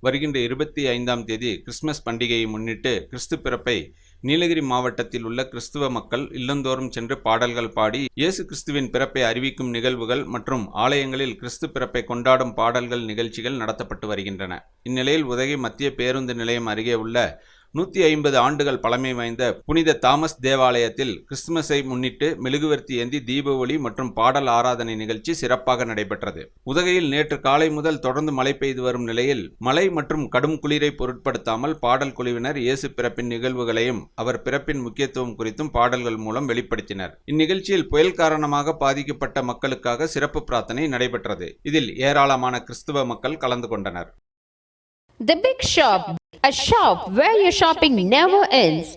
வருகின்ற இருபத்தி ஐந்தாம் தேதி கிறிஸ்துமஸ் பண்டிகையை முன்னிட்டு கிறிஸ்து பிறப்பை நீலகிரி மாவட்டத்தில் உள்ள கிறிஸ்துவ மக்கள் இல்லந்தோறும் சென்று பாடல்கள் பாடி இயேசு கிறிஸ்துவின் பிறப்பை அறிவிக்கும் நிகழ்வுகள் மற்றும் ஆலயங்களில் கிறிஸ்து பிறப்பை கொண்டாடும் பாடல்கள் நிகழ்ச்சிகள் நடத்தப்பட்டு வருகின்றன. இந்நிலையில் உதகை மத்திய பேருந்து நிலையம் அருகே உள்ள நூற்றி ஐம்பது ஆண்டுகள் பழமை வாய்ந்த புனித தாமஸ் தேவாலயத்தில் கிறிஸ்துமஸை முன்னிட்டு மெழுகுவர்த்தி ஏந்தி தீப ஒளி மற்றும் பாடல் ஆராதனை நிகழ்ச்சி சிறப்பாக நடைபெற்றது. உதகையில் நேற்று காலை முதல் தொடர்ந்து மழை பெய்து வரும் நிலையில் மழை மற்றும் கடும் குளிரை பொருட்படுத்தாமல் பாடல் குழுவினர் இயேசு பிறப்பின் நிகழ்வுகளையும் அவர் பிறப்பின் முக்கியத்துவம் குறித்தும் பாடல்கள் மூலம் வெளிப்படுத்தினர். இந்நிகழ்ச்சியில் புயல் காரணமாக பாதிக்கப்பட்ட மக்களுக்காக சிறப்பு பிரார்த்தனை நடைபெற்றது. இதில் ஏராளமான கிறிஸ்துவ மக்கள் கலந்து கொண்டனர். The Big Shop, a shop where your shopping never ends.